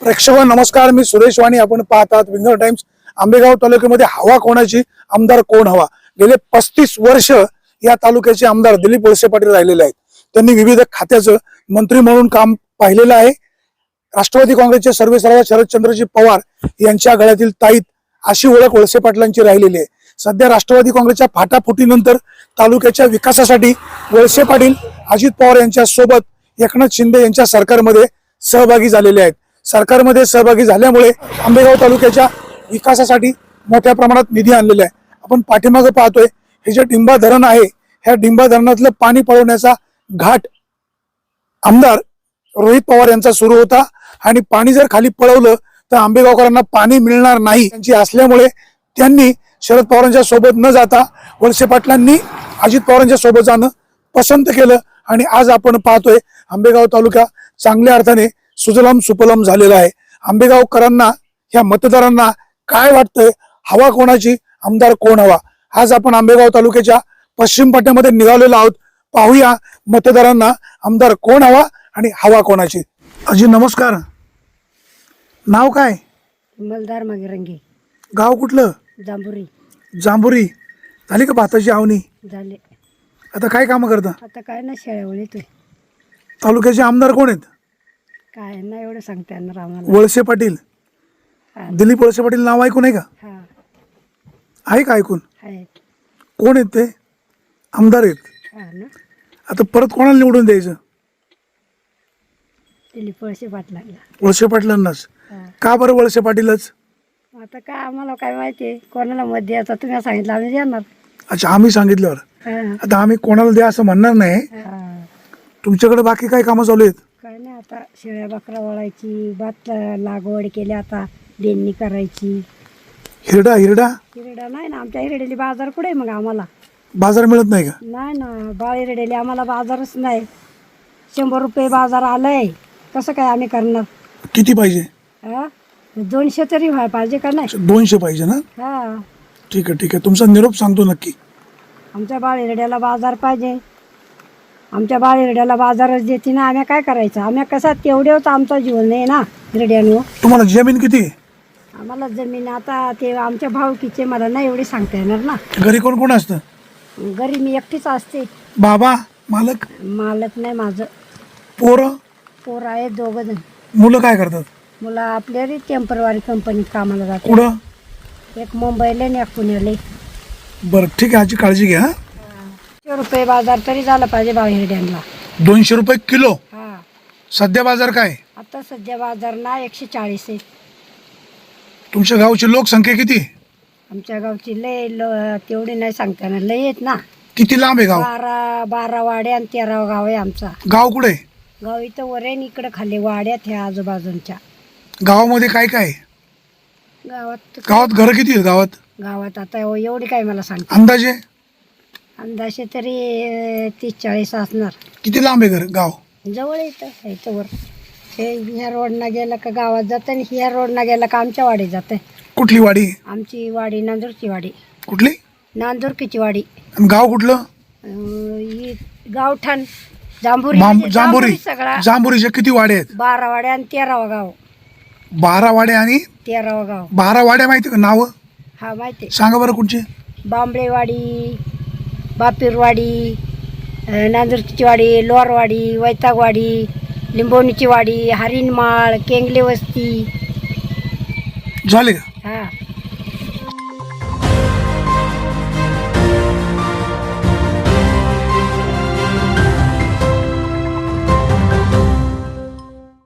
प्रेक्षक नमस्कार मी सुरेश वाणी. आपण पाहतात विंगर टाइम्स. आंबेगाव तालुक्यामध्ये हवा कोणाची? आमदार कोण हवा? गेले पस्तीस वर्ष या तालुक्याचे आमदार दिलीप वळसे पाटील राहिलेले आहेत. त्यांनी विविध खात्याचं मंत्री म्हणून काम पाहिलेलं आहे. राष्ट्रवादी काँग्रेसचे सर्वे सर्व शरदचंद्रजी पवार यांच्या गळ्यातील ताईत अशी ओळख वळसे पाटलांची राहिलेली आहे. सध्या राष्ट्रवादी काँग्रेसच्या फाटाफुटीनंतर तालुक्याच्या विकासासाठी वळसे पाटील अजित पवार यांच्या सोबत एकनाथ शिंदे यांच्या सरकारमध्ये सहभागी झालेले आहेत. सरकारमध्ये सहभागी झाल्यामुळे आंबेगाव तालुक्याच्या विकासासाठी मोठ्या प्रमाणात निधी आणलेला आहे. आपण पाठीमागं पाहतोय हे जे डिंबा धरण आहे ह्या डिंबा धरणातलं पाणी पळवण्याचा घाट आमदार रोहित पवार यांचा सुरू होता आणि पाणी जर खाली पळवलं तर आंबेगावकरांना पाणी मिळणार नाही. त्यांची असल्यामुळे त्यांनी शरद पवारांच्या सोबत न जाता वळसे पाटलांनी अजित पवारांच्या सोबत जाणं पसंत केलं. आणि आज आपण पाहतोय आंबेगाव तालुका चांगल्या अर्थाने सुजलाम सुपलम झालेला आहे. आंबेगावकरांना ह्या मतदारांना काय वाटतंय? हवा कोणाची? आमदार कोण हवा? आज आपण आंबेगाव तालुक्याच्या पश्चिम पट्ट्यामध्ये निघालेलो आहोत. पाहूया मतदारांना आमदार कोण हवा आणि हवा कोणाची. अजी नमस्कार. नाव काय? मलदार मागिरंगी. गाव कुठलं? जांभुरी. जांभुरी. झाली का भाताची आवनी झाले. आता काय कामं करता? आता काय ना येतोय तालुक्याचे आमदार कोण आहेत? काय ना एवढं सांगता येणार आम्हाला. वळसे पाटील. दिलीप वळसे पाटील नाव ऐकून आहे का? हा. आहे का ऐकून? कोण आहेत ते? आमदार आहेत. हा ना. आता परत कोणाला निवडून द्यायचं? पाटलांना. वळसे पाटलांनाच. हा. का बरं वळसे पाटीलच? आता काय आम्हाला काय माहिती आहे? कोणाला मत द्यायचा? तुम्ही सांगितलं आम्ही देणार. अच्छा आम्ही सांगितल्यावर. हा. आता आम्ही कोणाला द्या असं म्हणणार नाही. हा. तुमच्याकडे बाकी काय कामं चालू आहेत? नाही शेळ्या बकरा वळायची भात लागवड केली आता देणी करायची. हिरडा हिरडा? हिरडा नाही ना आमच्या हिरडेली बाजार कुठे आहे मग आम्हाला? बाजार मिळत नाही का? नाही ना बाळ हिरडेली आम्हाला बाजारच नाही. शंभर रुपये बाजार आलंय कसं काय आम्ही करणार? किती पाहिजे? हा दोनशे तरी व्हाय पाहिजे का नाही? दोनशे पाहिजे ना? हा. ठीक आहे ठीक आहे. तुमचा निरोप सांगतो नक्की. आमच्या बाळ हिरड्याला बाजार पाहिजे. आमच्या बाळ हिरड्याला बाजारच देते ना. आम्ही काय करायचं? आम्ही कसा तेवढेच आमचं जीवन नाही ना हिरड्यानं. तुम्हाला जमीन किती? आहे? आम्हाला जमीन आता ते आमच्या भावकीचे मला नाही एवढे सांगता येणार ना. घरी कोण कोण असतं? घरी मी एकटीच असते. बाबा मालक? मालक नाही माझं. पोरं? पोर आहे दोघं जण. मुलं काय करतात? मुलं आपल्या टेम्परवारी कंपनीत कामाला जाते कुठं? एक मुंबईला आणि एक पुण्याला. बरं ठीक आहे. आजी काळजी घ्या हा. रुपये बाजार तरी झाला पाहिजे बाळ हिरड्यांना दोनशे रुपये किलो? हा. सध्या बाजार काय? आता सध्या बाजार ना एकशे चाळीस आहे. तुमच्या गावची लोकसंख्या किती? आमच्या गावची लय ल तेवढी नाही सांगता येणार. लय आहेत ना. किती लांब आहे गाव? बारा बारा वाड्या आणि तेरा गाव आहे आमचा. गाव कुठे? आहे? गाव इथं वर आहे आणि इकडं खाली वाड्यात ह्या आजूबाजूंच्या. गावामध्ये काय काय? आहे? गावात गावात घरं किती आहेत गावात? गावात आता एवढी काय मला सांगता अंदाजे? अंदाजे तरी तीस चाळीस असणार. किती लांब आहे घर? गाव? जवळ इथं इथं वर. हे ह्या रोडनं गेलं का गावात जातं आणि ह्या रोडनं गेलं का आमच्या वाडी जातं. कुठली वाडी? आमची वाडी नांदूरची वाडी. कुठली? नांदूरकीची वाडी. आणि गाव कुठलं? अं, ही गावठाण. जांभुरी म्हणजे जांभुरी. सगळा. जांभुरीच्या किती वाड्या आहेत? बारा वाड्या आणि तेरावा गाव. बारा वाड्या आणि? तेरावा गाव. बारा वाड्या माहिती का? नाव? हा माहिती. सांगा बरं कुठची? बांबळेवाडी बापीरवाडी अं, नांदुरकीची वाडी लोरवाडी वैतागवाडी लिंबोणीची वाडी हरिणमाळ केंगले वस्ती. झाले का? हा.